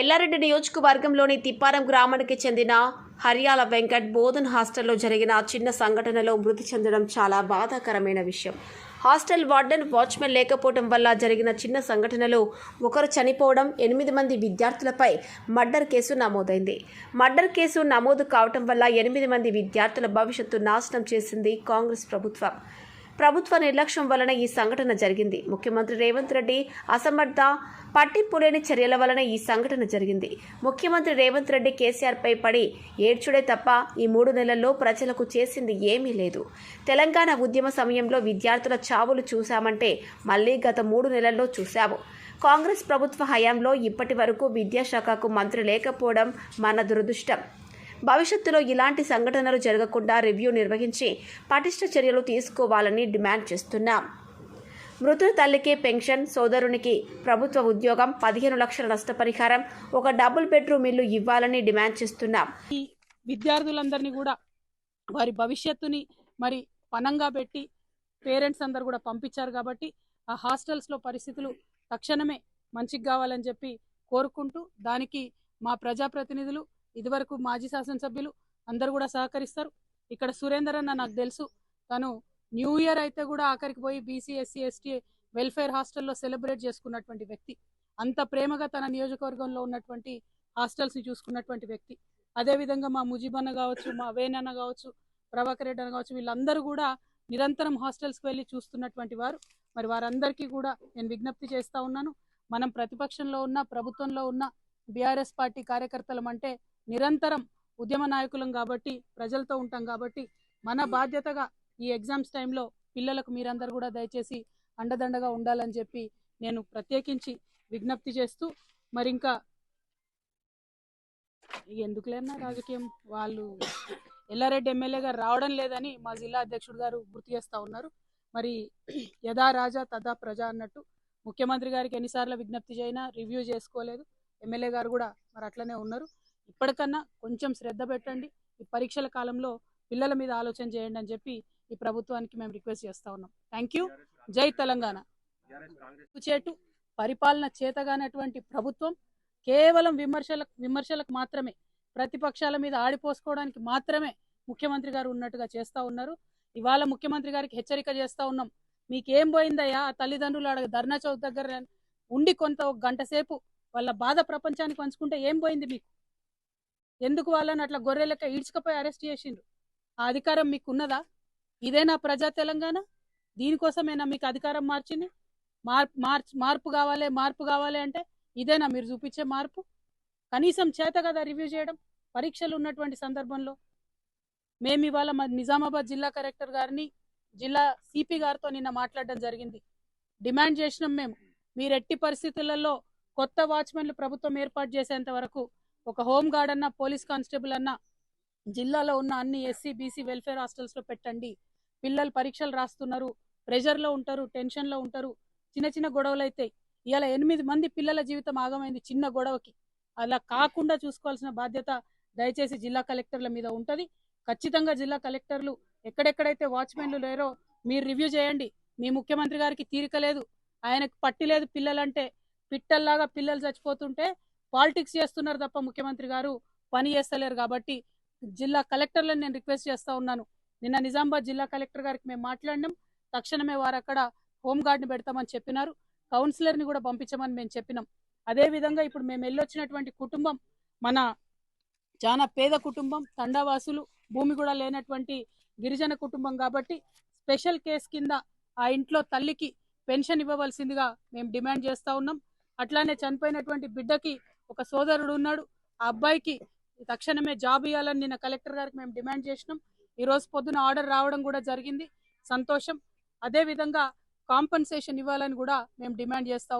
ఎల్లారెడ్డి నియోజకవర్గంలోని తిప్పారం గ్రామానికి చెందిన హరియాల వెంకట్ బోధన్ హాస్టల్లో జరిగిన చిన్న సంఘటనలో మృతి చెందడం చాలా బాధాకరమైన విషయం. హాస్టల్ వార్డెన్ వాచ్మెన్ లేకపోవడం వల్ల జరిగిన చిన్న సంఘటనలో ఒకరు చనిపోవడం ఎనిమిది మంది విద్యార్థులపై మర్డర్ కేసు నమోదైంది. మర్డర్ కేసు నమోదు కావటం వల్ల ఎనిమిది మంది విద్యార్థుల భవిష్యత్తు నాశనం చేసింది కాంగ్రెస్ ప్రభుత్వం. ప్రభుత్వ నిర్లక్ష్యం వలన ఈ సంఘటన జరిగింది. ముఖ్యమంత్రి రేవంత్ రెడ్డి అసమర్థ పట్టింపులేని చర్యల వలన ఈ సంఘటన జరిగింది. ముఖ్యమంత్రి రేవంత్ రెడ్డి కేసీఆర్పై పడి ఏడ్చుడే తప్ప ఈ మూడు నెలల్లో ప్రజలకు చేసింది ఏమీ లేదు. తెలంగాణ ఉద్యమ సమయంలో విద్యార్థుల చావులు చూశామంటే మళ్ళీ గత మూడు నెలల్లో చూశాము. కాంగ్రెస్ ప్రభుత్వ హయాంలో ఇప్పటి వరకు విద్యాశాఖకు మంత్రి లేకపోవడం మన దురదృష్టం. భవిష్యత్తులో ఇలాంటి సంఘటనలు జరగకుండా రివ్యూ నిర్వహించి పటిష్ట చర్యలు తీసుకోవాలని డిమాండ్ చేస్తున్నాం. మృతుల తల్లికి పెన్షన్ సోదరునికి ప్రభుత్వ ఉద్యోగం పదిహేను లక్షల నష్టపరిహారం ఒక డబుల్ బెడ్రూమ్ ఇల్లు ఇవ్వాలని డిమాండ్ చేస్తున్నాం. ఈ విద్యార్థులందరినీ కూడా వారి భవిష్యత్తుని మరి పనంగా పెట్టి పేరెంట్స్ అందరు కూడా పంపించారు కాబట్టి ఆ హాస్టల్స్లో పరిస్థితులు తక్షణమే మంచిగా కావాలని చెప్పి కోరుకుంటూ దానికి మా ప్రజాప్రతినిధులు ఇదివరకు మాజీ శాసనసభ్యులు అందరు కూడా సహకరిస్తారు. ఇక్కడ సురేందర్ అన్న నాకు తెలుసు. తను న్యూ ఇయర్ అయితే కూడా ఆఖరికి పోయి బీసీ ఎస్సీ ఎస్టీ వెల్ఫేర్ హాస్టల్లో సెలబ్రేట్ చేసుకున్నటువంటి వ్యక్తి. అంత ప్రేమగా తన నియోజకవర్గంలో ఉన్నటువంటి హాస్టల్స్ని చూసుకున్నటువంటి వ్యక్తి. అదేవిధంగా మా ముజిబన్న కావచ్చు మా వేనన్న కావచ్చు ప్రభాకర్ రెడ్డి అన్న కావచ్చు వీళ్ళందరూ కూడా నిరంతరం హాస్టల్స్కి వెళ్ళి చూస్తున్నటువంటి వారు. మరి వారందరికీ కూడా నేను విజ్ఞప్తి చేస్తా ఉన్నాను. మనం ప్రతిపక్షంలో ఉన్న ప్రభుత్వంలో ఉన్న బీఆర్ఎస్ పార్టీ కార్యకర్తలం అంటే నిరంతరం ఉద్యమ నాయకులం కాబట్టి ప్రజలతో ఉంటాం కాబట్టి మన బాధ్యతగా ఈ ఎగ్జామ్స్ టైంలో పిల్లలకు మీరందరూ కూడా దయచేసి అండదండగా ఉండాలని చెప్పి నేను ప్రత్యేకించి విజ్ఞప్తి చేస్తూ మరి ఇంకా ఎందుకులేనా రాజకీయం. వాళ్ళు ఎల్లారెడ్డి ఎమ్మెల్యే గారు రావడం లేదని మా జిల్లా అధ్యక్షుడు గారు గుర్తు చేస్తా ఉన్నారు. మరి యథా రాజా తదా ప్రజ అన్నట్టు ముఖ్యమంత్రి గారికి ఎన్నిసార్లు విజ్ఞప్తి చేయినా రివ్యూ చేసుకోలేదు. ఎమ్మెల్యే గారు కూడా మరి అట్లనే ఉన్నారు. ఇప్పటికన్నా కొంచెం శ్రద్ధ పెట్టండి. ఈ పరీక్షల కాలంలో పిల్లల మీద ఆలోచన చేయండి అని చెప్పి ఈ ప్రభుత్వానికి మేము రిక్వెస్ట్ చేస్తా ఉన్నాం. థ్యాంక్ యూ జై తెలంగాణ. చేటు పరిపాలన చేతగానటువంటి ప్రభుత్వం కేవలం విమర్శలకు విమర్శలకు మాత్రమే ప్రతిపక్షాల మీద ఆడిపోసుకోవడానికి మాత్రమే ముఖ్యమంత్రి గారు ఉన్నట్టుగా చేస్తా ఉన్నారు. ఇవాళ ముఖ్యమంత్రి గారికి హెచ్చరిక చేస్తా ఉన్నాం. మీకేం పోయిందయ్యా? ఆ తల్లిదండ్రులు అడగ ధర్నా చౌక్ దగ్గర ఉండి కొంత ఒక గంట సేపు వాళ్ళ బాధ ప్రపంచానికి పంచుకుంటే ఏం పోయింది మీకు? ఎందుకు వాళ్ళని అట్లా గొర్రెలక ఈడ్చుకపోయి అరెస్ట్ చేసిండ్రు? ఆ అధికారం మీకు ఉన్నదా ఇదేనా ప్రజా తెలంగాణ? దీనికోసమేనా మీకు అధికారం మార్చింది? మార్పు మార్చ్ మార్పు కావాలి మార్పు కావాలి అంటే ఇదేనా మీరు చూపించే మార్పు? కనీసం చేత కదా రివ్యూ చేయడం పరీక్షలు ఉన్నటువంటి సందర్భంలో. మేము ఇవాళ మా నిజామాబాద్ జిల్లా కలెక్టర్ గారిని జిల్లా సిపి గారితో నిన్న మాట్లాడడం జరిగింది. డిమాండ్ చేసినాం మేము. మీరు ఎట్టి పరిస్థితులలో కొత్త వాచ్మెన్లు ప్రభుత్వం ఏర్పాటు చేసేంత వరకు ఒక హోమ్ గార్డ్ అన్న పోలీస్ కానిస్టేబుల్ అన్న జిల్లాలో ఉన్న అన్ని ఎస్సీ బీసీ వెల్ఫేర్ హాస్టల్స్లో పెట్టండి. పిల్లలు పరీక్షలు రాస్తున్నారు ప్రెషర్లో ఉంటారు టెన్షన్లో ఉంటారు. చిన్న చిన్న గొడవలు అవుతాయి ఇలా ఎనిమిది మంది పిల్లల జీవితం ఆగమైంది చిన్న గొడవకి. అలా కాకుండా చూసుకోవాల్సిన బాధ్యత దయచేసి జిల్లా కలెక్టర్ల మీద ఉంటది. ఖచ్చితంగా జిల్లా కలెక్టర్లు ఎక్కడెక్కడైతే వాచ్మెన్లు లేరో మీరు రివ్యూ చేయండి. మీ ముఖ్యమంత్రి గారికి తీరిక లేదు. ఆయనకు పట్టి లేదు పిల్లలంటే పిట్టల్లాగా పిల్లలు చచ్చిపోతుంటే పాలిటిక్స్ చేస్తున్నారు తప్ప ముఖ్యమంత్రి గారు పని చేస్తలేరు కాబట్టి జిల్లా కలెక్టర్లను నేను రిక్వెస్ట్ చేస్తా ఉన్నాను. నిన్న నిజామాబాద్ జిల్లా కలెక్టర్ గారికి మేము మాట్లాడినాం. తక్షణమే వారు అక్కడ హోమ్ గార్డ్ని పెడతామని చెప్పినారు. కౌన్సిలర్ని కూడా పంపించమని మేము చెప్పినాం. అదే విధంగా ఇప్పుడు మేము వెళ్ళొచ్చినటువంటి కుటుంబం మన చాలా పేద కుటుంబం తండావాసులు భూమి కూడా లేనటువంటి గిరిజన కుటుంబం కాబట్టి స్పెషల్ కేసు కింద ఆ ఇంట్లో తల్లికి పెన్షన్ ఇవ్వవలసిందిగా మేము డిమాండ్ చేస్తూ ఉన్నాం. అట్లానే చనిపోయినటువంటి బిడ్డకి ఒక సోదరుడు ఉన్నాడు. ఆ అబ్బాయికి తక్షణమే జాబ్ ఇవ్వాలని నిన్న కలెక్టర్ గారికి మేము డిమాండ్ చేసినాం. ఈ రోజు పొద్దున ఆర్డర్ రావడం కూడా జరిగింది. సంతోషం. అదే విధంగా కాంపన్సేషన్ ఇవ్వాలని కూడా మేము డిమాండ్ చేస్తా